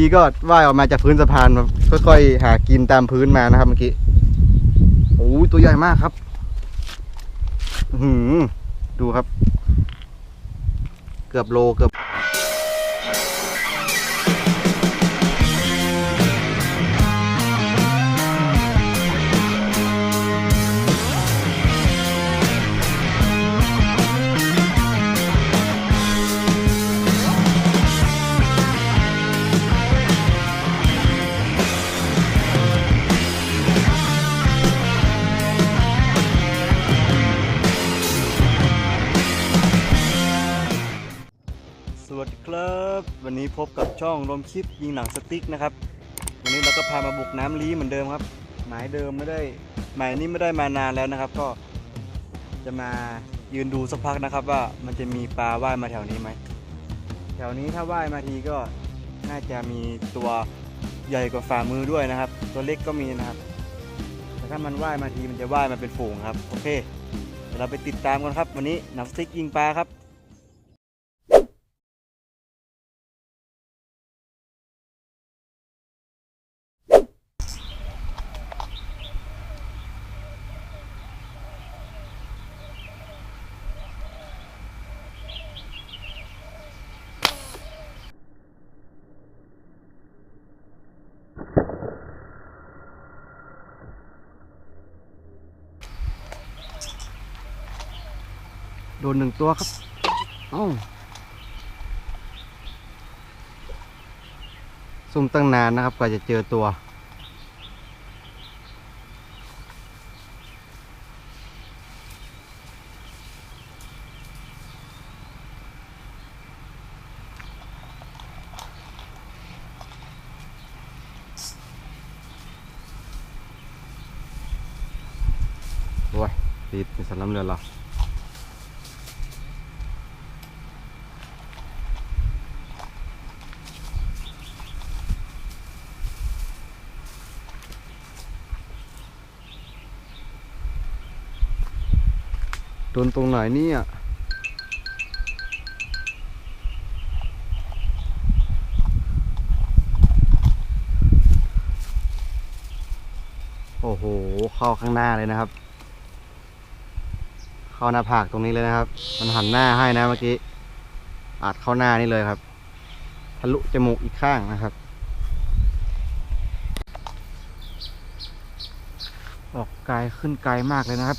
ดีก็ว่ายออกมาจากพื้นสะพานค่อยๆหากินตามพื้นมานะครับเมื่อกี้โอ้ตัวใหญ่มากครับ หืมดูครับ เกือบโลเกือบ วันนี้พบกับช่องรวมคลิปยิงหนังสติ๊กนะครับ วันนี้เราก็พามาบุกน้ำลี้เหมือนเดิมครับ หมายเดิมไม่ได้หมายนี้ไม่ได้มานานแล้วนะครับ ก็จะมายืนดูสักพักนะครับ ว่ามันจะมีปลาว่ายมาแถวนี้ไหมแถวนี้ถ้าว่ายมาทีก็น่าจะมีตัวใหญ่กว่าฝ่ามือด้วยนะครับ ตัวเล็กก็มีนะครับ แต่ถ้ามันว่ายมาทีมันจะว่ายมาเป็นฝูงครับโอเคเดี๋ยวเราไปติดตามกันครับ วันนี้หนังสติ๊กยิงปลาครับ โดนหนึ่งตัวครับ เอ้าซุ่มตั้งนานนะครับกว่าจะเจอตัว โอ้ยติดเป็นสลัมเรือเหรอ โดนตรงไหนเนี่ยโอ้โห เข้าข้างหน้าเลยนะครับ เข้าหน้าผากตรงนี้เลยนะครับ มันหันหน้าให้นะเมื่อกี้อัดเข้าหน้านี่เลยครับ ทะลุจมูกอีกข้างนะครับ ออกไกลขึ้นไกลมากเลยนะครับ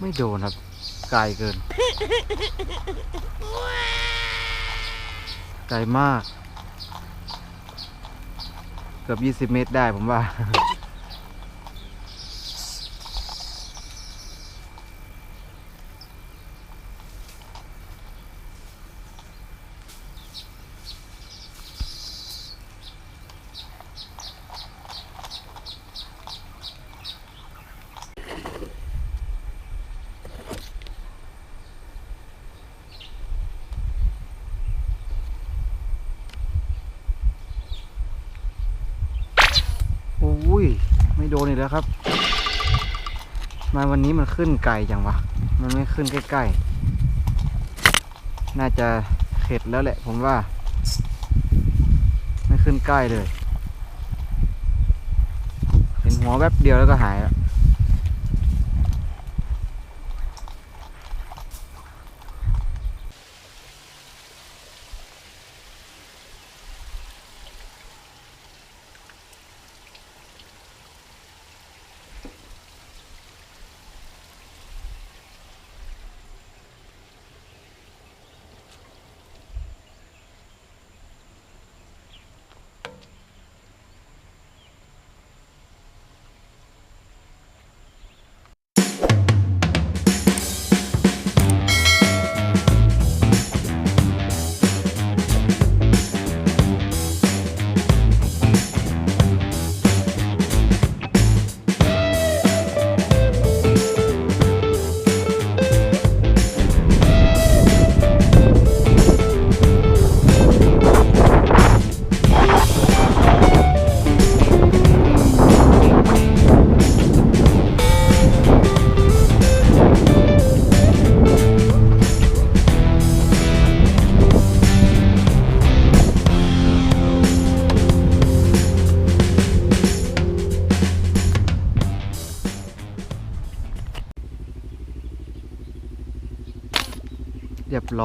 ไม่โดนครับไกลเกิน ไกลมาก เกือบ 20 เมตรได้ผมว่า โอ้ย ไม่โดนอีก แล้วครับ มาวันนี้มันขึ้นไกลจังวะ มันไม่ขึ้นใกล้ๆ น่าจะเข็ดแล้วแหละผมว่า ไม่ขึ้นใกล้เลย เห็นหัวแวบเดียวแล้วก็หายแล้ว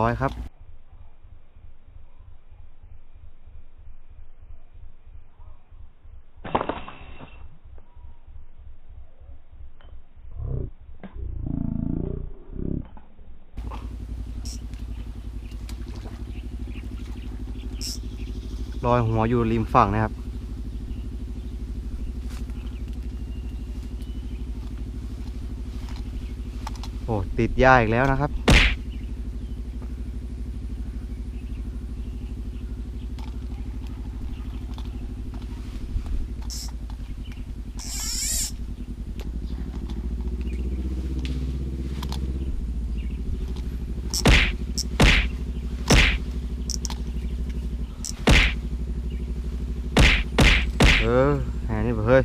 ร้อยครับลอยหัวอยู่ริมฝั่งนะครับ โอ้ติดหญ้าอีกแล้วนะครับ เออแหนี่เฮ้ย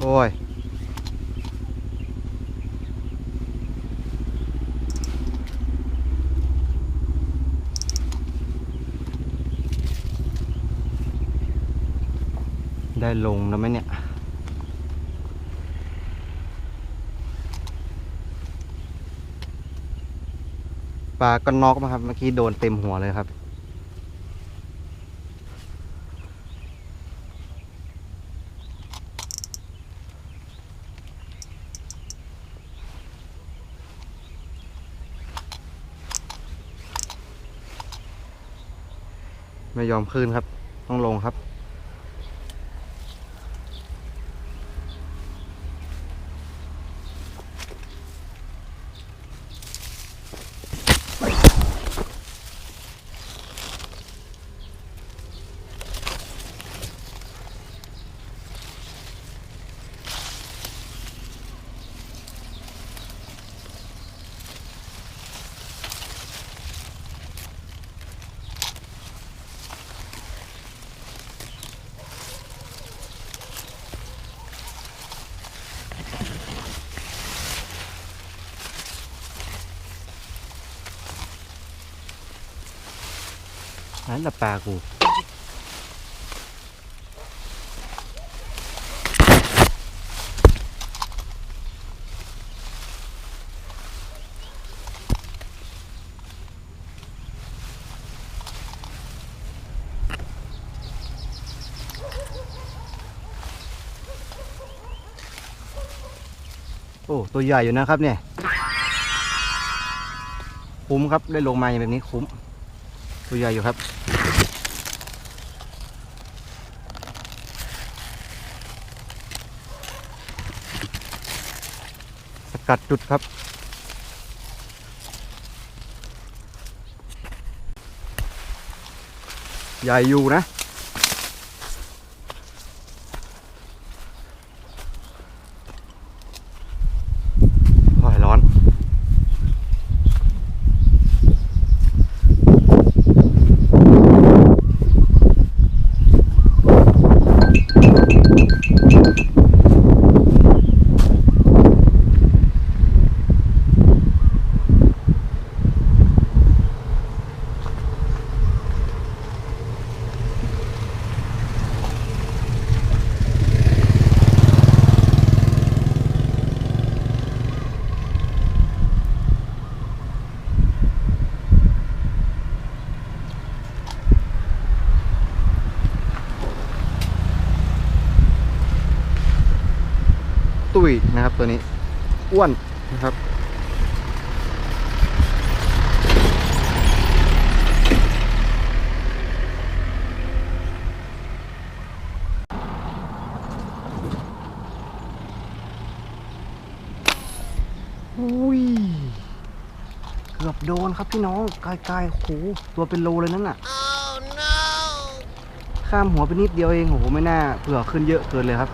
โอ้ย ได้ลงแล้วไหมเนี่ย ปลาก็น็อกมาครับ เมื่อกี้โดนเต็มหัวเลยครับ ไม่ยอมคืนครับ ต้องลงครับ นั่นแหละปลากูโอ้ ตัวใหญ่อยู่นะครับเนี่ย คุ้มครับได้ลงมาอย่างแบบนี้คุ้ม ตัวใหญ่อยู่ครับ กัดจุดครับ ใหญ่อยู่นะ ตุ้ยนะครับตัวนี้อ้วนนะครับอุ้ย เกือบโดนครับพี่น้องไกลๆโอ้โหตัวเป็นโลเลยนั่นน่ะข้ามหัวไปนิดเดียวเองโอ้โหไม่น่าเผื่อขึ้นเยอะเกินเลยครับ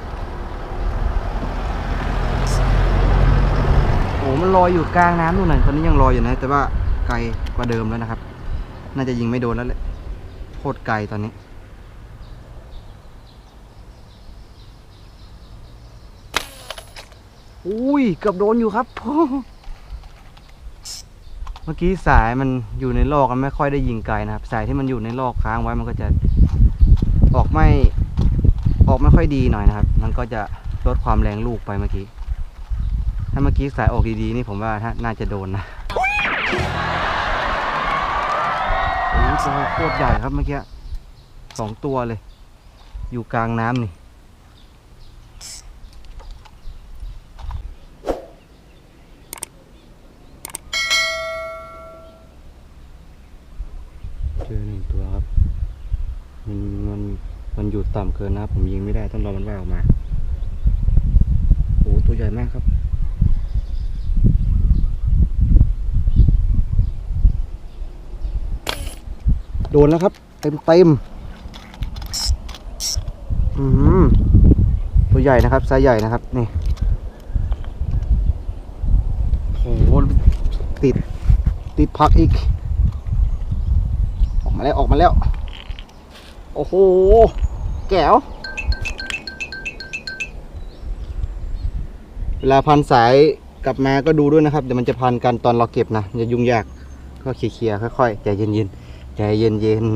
โอ้ มันลอยอยู่กลางน้ำนู่นน่ะตอนนี้ยังลอยอยู่นะ แต่ว่าไกลกว่าเดิมแล้วนะครับ น่าจะยิงไม่โดนแล้วแหละโคตรไกลตอนนี้ อุ้ยเกือบโดนอยู่ครับเมื่อกี้สายมันอยู่ในลอกมันไม่ค่อยได้ยิงไกลนะครับ สายที่มันอยู่ในลอกค้างไว้มันก็จะออกไม่ออกไม่ค่อยดีหน่อยนะครับ มันก็จะลดความแรงลูกไปเมื่อกี้ ถ้าเมื่อกี้สายออกดีๆ นี่ผมว่าถ้าน่าจะโดนนะโอ้ยตัวโคตรใหญ่ครับเมื่อกี้สองตัวเลย อยู่กลางน้ำนี่เจอหนึ่งตัวครับ มันมันมันอยู่ต่ำเกินนะ ผมยิงไม่ได้ต้องรอมันว่ายออกมาโอ้ตัวใหญ่มากครับ โดนแล้วครับ เต็มเต็มอืมตัวใหญ่นะครับไซส์ใหญ่นะครับ นี่โอ้โหติด ติดพักอีก ออกมาแล้วออกมาแล้ว โอ้โห แก้ว เวลาพันสายกลับมาก็ดูด้วยนะครับ เดี๋ยวมันจะพันกันตอนเราเก็บนะจะยุ่งยาก ก็เคลียร์ๆค่อยๆใจเย็นๆ ใจเย็น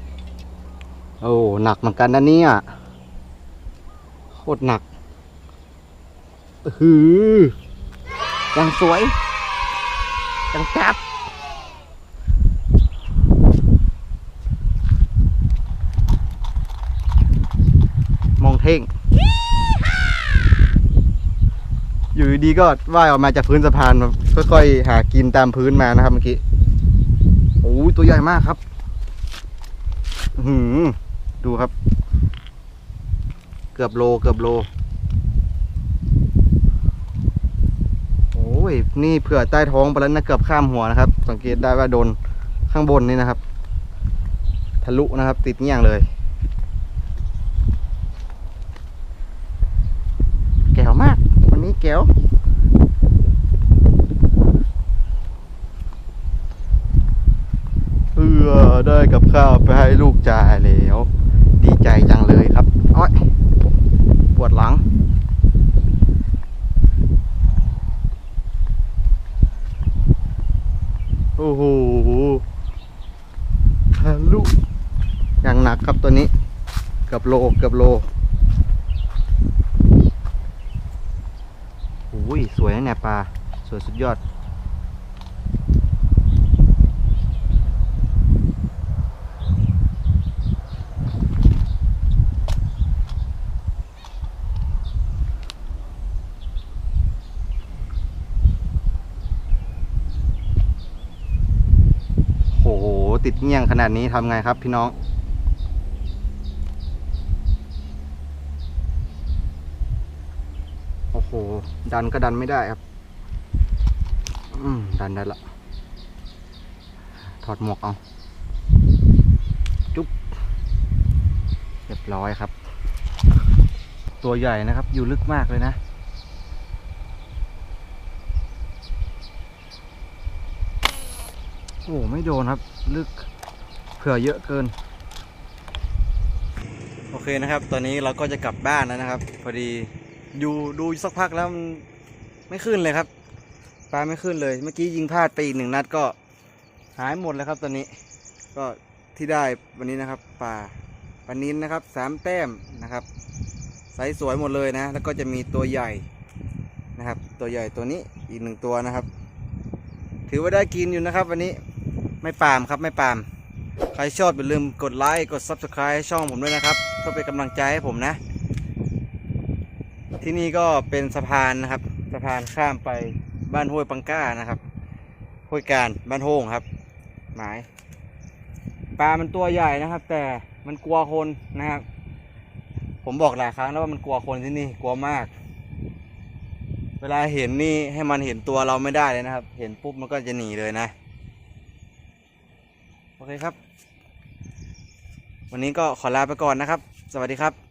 ๆโอ้ หนักเหมือนกันนะเนี่ย โคตรหนักอื้อหือยังสวยยังจับมองเท่ง อยู่ดีก็ว่ายออกมาจากพื้นสะพานค่อยๆหากินตามพื้นมานะครับเมื่อกี้ ตัวใหญ่มากครับ หือดูครับ เกือบโลเกือบโล โอ้ย นี่เผื่อใต้ท้องไปแล้วนะเกือบข้ามหัวนะครับ สังเกตได้ว่าโดนข้างบนนี่นะครับ ทะลุนะครับ ติดเงี้ยงเลย แก้วมาก วันนี้แก้วเพื่อ ได้กับข้าวไปให้ลูกจ่ายแล้ว ดีใจจังเลยครับอ้อยปวดหลัง โอ้โหทะลุอย่างหนักครับตัวนี้เกือบโลเกือบโลโอ้ยสวยนะเนี่ยปลา สวยสุดยอด โอ้โห ติดเงี้ยงขนาดนี้ทำไงครับพี่น้อง โอ้โห ดันก็ดันไม่ได้ครับ อืม ดันได้ละ ถอดหมวกเอา จุ๊บ เรียบร้อยครับ ตัวใหญ่นะครับ อยู่ลึกมากเลยนะ โอ้ไม่โดนครับ ลึกเผื่อเยอะเกิน โอเคนะครับ ตอนนี้เราก็จะกลับบ้านแล้วนะครับ พอดีดูดูสักพักแล้วมันไม่ขึ้นเลยครับปลาไม่ขึ้นเลย เมื่อกี้ยิงพลาดไปอีกหนึ่งนัดก็หายหมดแล้วครับ ตอนนี้ก็ที่ได้วันนี้นะครับปลาปลานินนะครับสามแต้มนะครับไซส์สวยหมดเลยนะ แล้วก็จะมีตัวใหญ่นะครับ ตัวใหญ่ตัวนี้อีกหนึ่งตัวนะครับ ถือว่าได้กินอยู่นะครับ วันนี้ ไม่ปามครับไม่ปาม ใครชอบอย่าลืมกดไลค์กด Subscribe ให้ช่องผมด้วยนะครับเพื่อเป็นกำลังใจให้ผมนะ ที่นี่ก็เป็นสะพานนะครับ สะพานข้ามไปบ้านห้วยปังก้านะครับห้วยการบ้านโฮงครับ หมายปลา มันตัวใหญ่นะครับ แต่มันกลัวคนนะครับ ผมบอกหลายครั้งแล้วว่ามันกลัวคนที่นี่กลัวมาก เวลาเห็นนี่ให้มันเห็นตัวเราไม่ได้เลยนะครับ เห็นปุ๊บมันก็จะหนีเลยนะ โอเคครับ วันนี้ก็ขอลาไปก่อนนะครับ สวัสดีครับ